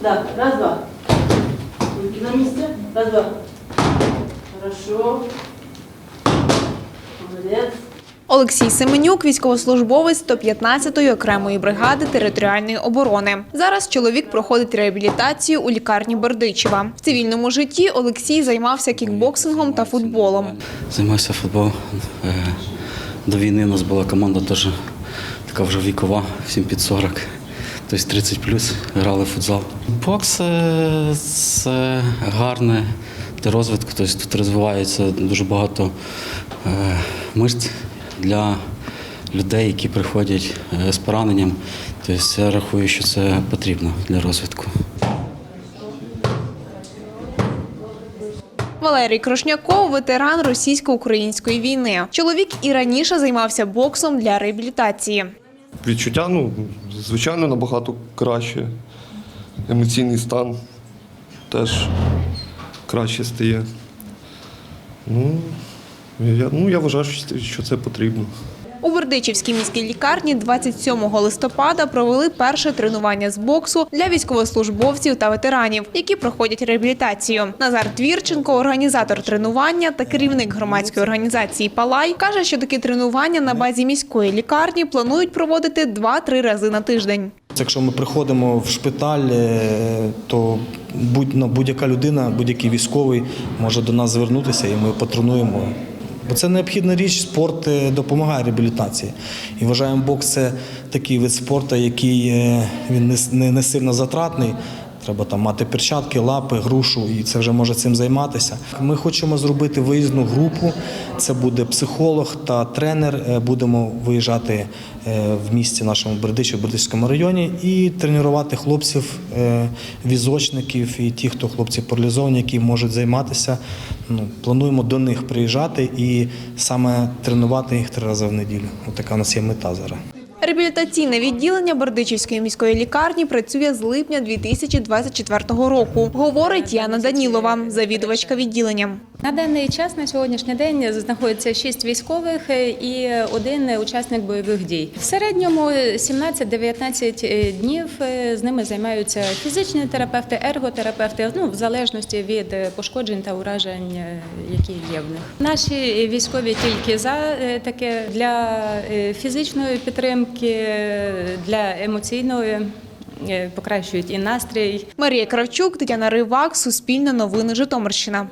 Да, раз, два. Руки на месте. Раз, два. Хорошо. Молодец. Олексій Семенюк, військовослужбовець 115-ї окремої бригади територіальної оборони. Зараз чоловік проходить реабілітацію у лікарні Бердичева. В цивільному житті Олексій займався кікбоксингом та футболом. Займався футболом. Е, До війни у нас була команда теж така вже вікова, всім під 40. Тобто 30 плюс грали в футзал. Бокс е, це гарне для розвитку. Тобто тут розвивається дуже багато е, мишць для людей, які приходять е, з пораненням. Тобто я рахую, що це потрібно для розвитку. Валерій Крошняков ветеран російсько-української війни. Чоловік і раніше займався боксом для реабілітації. Відчуття, ну, звичайно, набагато краще. Емоційний стан теж краще стає. Ну, я, ну, я вважаю, що- це потрібно. У Бердичівській міській лікарні 27 листопада провели перше тренування з боксу для військовослужбовців та ветеранів, які проходять реабілітацію. Назар Твірченко, організатор тренування та керівник громадської організації Палай, каже, що такі тренування на базі міської лікарні планують проводити 2-3 рази на тиждень. Якщо ми приходимо в шпиталь, е, то ну, будь-яка людина, будь-який військовий може до нас звернутися і ми потренуємо. Бо це необхідна річ, спорт е, допомагає реабілітації. І вважаємо, бокс це такий вид спорту, який е, він не, сильно затратний. Треба там мати перчатки, лапи, грушу, і це вже може цим займатися. Ми хочемо зробити виїзну групу. Це буде психолог та тренер. Е, Будемо виїжджати е, в місті нашому Бердичі, в Бердичському районі, і тренувати хлопців, е, візочників і ті, хто хлопці паралізовані, які можуть займатися. Ну, плануємо до них приїжджати і саме тренувати їх три рази в неділю. Ось така у нас є мета зараз. Реабілітаційне відділення Бердичівської міської лікарні працює з липня 2024 року, говорить Яна Данілова, завідувачка відділенням. На даний час на сьогоднішній день знаходиться шість військових е, і один учасник бойових дій. В середньому 17-19 днів е, з ними займаються фізичні терапевти, ерготерапевти, ну в залежності від е, пошкоджень та уражень, е, які є в них. Наші військові тільки за е, таке для е, фізичної підтримки, для емоційної е, покращують і настрій. Марія Кравчук, Тетяна Ривак, Суспільне новини Житомирщина.